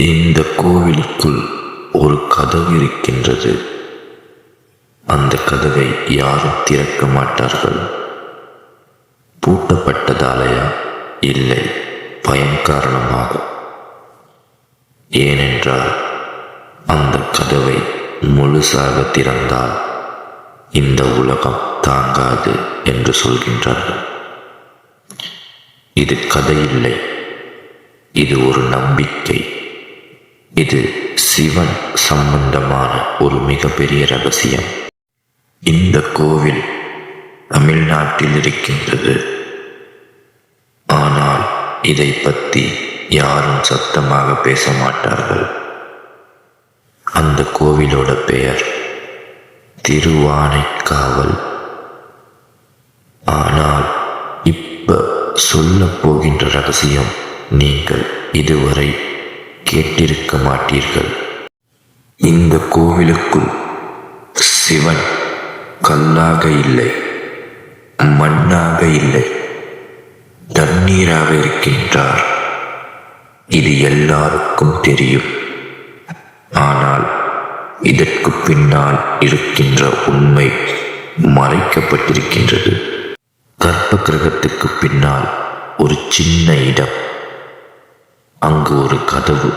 இந்த கோவிலுக்குள் ஒரு கதவு இருக்கின்றது. அந்த கதவை யாரும் திறக்க மாட்டார்கள். பூட்டப்பட்டதாலயா? இல்லை பயம் காரணமாக ஏனென்றால் அந்த கதவை முழுசாக திறந்தால் இந்த உலகம் தாங்காது என்று சொல்கின்றார்கள். இது கதை இல்லை. இது ஒரு நம்பிக்கை. இது சிவன் சம்பந்தமான ஒரு மிகப்பெரிய ரகசியம். இந்த கோவில் தமிழ்நாட்டில் இருக்கின்றது. ஆனால் இதை பற்றி யாரும் சத்தமாக பேச மாட்டார்கள். அந்த கோவிலோட பெயர் திருவானைக்காவல். ஆனால் இப்ப சொல்ல போகின்ற ரகசியம் நீங்கள் இதுவரை கேட்டிருக்க மாட்டீர்கள். இந்த கோவிலுக்குள் சிவன் கல்லாக இல்லை மண்ணாக இல்லை தண்ணீராக இருக்கின்றார். இது எல்லாருக்கும் தெரியும். ஆனால் இதற்கு பின்னால் இருக்கின்ற உண்மை மறைக்கப்பட்டிருக்கின்றது. கர்ப்ப கிரகத்துக்கு பின்னால் ஒரு சின்ன இடம். அங்கு ஒரு கதவு.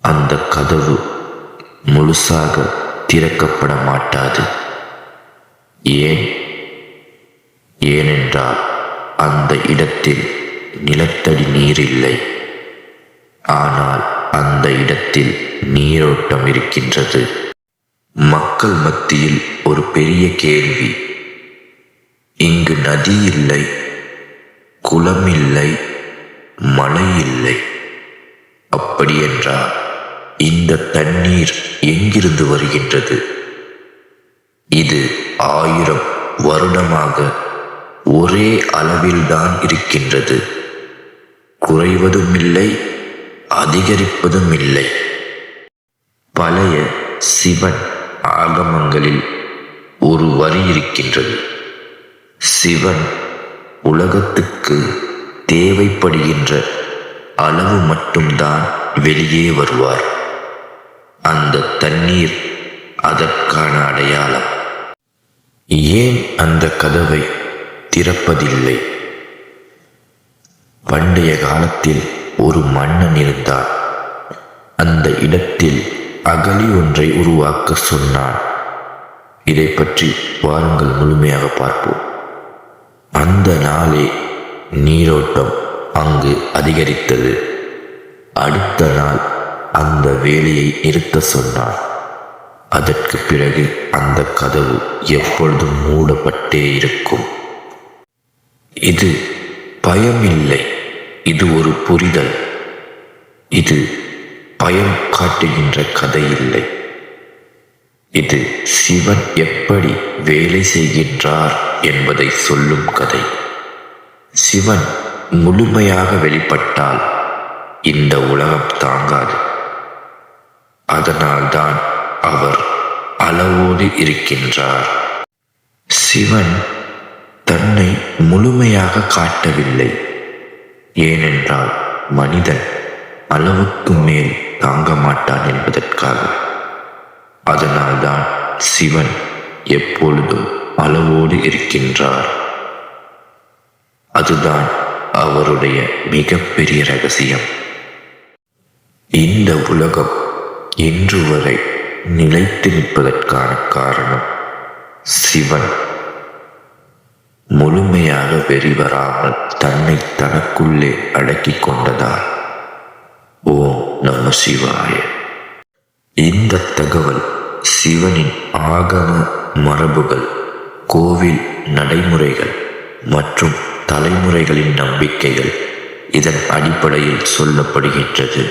அந்த கதவு முழுசாக திறக்கப்பட மாட்டாது. ஏன்? ஏனென்றால் அந்த இடத்தில் நிலத்தடி நீர் இல்லை. ஆனால் அந்த இடத்தில் நீரோட்டம் இருக்கின்றது. மக்கள் மத்தியில் ஒரு பெரிய கேள்வி. இங்கு நதி இல்லை குளம் இல்லை மழை இல்லை அப்படியென்றால் இந்த தண்ணீர் எங்கிருந்து வருகின்றது? இது ஆயிரம் வருடமாக ஒரே அளவில்தான் இருக்கின்றது. குறைவதும் இல்லை அதிகரிப்பதும் இல்லை பழைய சிவன் ஆகமங்களில் ஒரு வரி இருக்கின்றது. சிவன் உலகத்துக்கு தேவைப்படுகின்ற அளவு மட்டும்தான் வெளியே வருவார். அந்த தண்ணீர் அதற்கான அடையாளம். ஏன் அந்த கதவை திறப்பதில்லை? பண்டைய காலத்தில் ஒரு மன்னன் இருந்தான். அந்த இடத்தில் அகலி ஒன்றை உருவாக்க சொன்னான். இதை பற்றி வாருங்கள் முழுமையாக பார்ப்போம். அந்த நாளே நீரோட்டம் அங்கு அதிகரித்தது. அடுத்த நாள் அந்த வேலையை நிறுத்த சொன்னார் அதற்கு பிறகு அந்த கதவு எப்பொழுதும் மூடப்பட்டே இருக்கும். இது பயமில்லை. இது ஒரு புரிதல். இது பயம் காட்டுகின்ற கதை இல்லை இது சிவன் எப்படி வேலை செய்கின்றார் என்பதை சொல்லும் கதை. சிவன் முழுமையாக வெளிப்பட்டால் இந்த உலகம் தாங்காது. அதனால்தான் அவர் அளவோடு இருக்கின்றார். சிவன் தன்னை முழுமையாக காட்டவில்லை. ஏனென்றால் மனிதன் அளவுக்கு மேல் தாங்க மாட்டான் என்பதற்காக. அதனால்தான் சிவன் எப்பொழுதும் அளவோடு இருக்கின்றார். அதுதான் அவருடைய மிகப்பெரிய ரகசியம். இந்த உலகம் இன்று வரை நிலைத்து நிற்பதற்கான காரணம் சிவன். முழுமையாக வெறிவராமல் தன்னை தனக்குள்ளே அடக்கி கொண்டதால். ஓம் நம சிவாய. இந்த தகவல் சிவனின் ஆகம மரபுகள் கோவில் நடைமுறைகள் மற்றும் தலைமுறைகளின் நம்பிக்கைகள் இதன் அடிப்படையில் சொல்லப்படுகின்றது.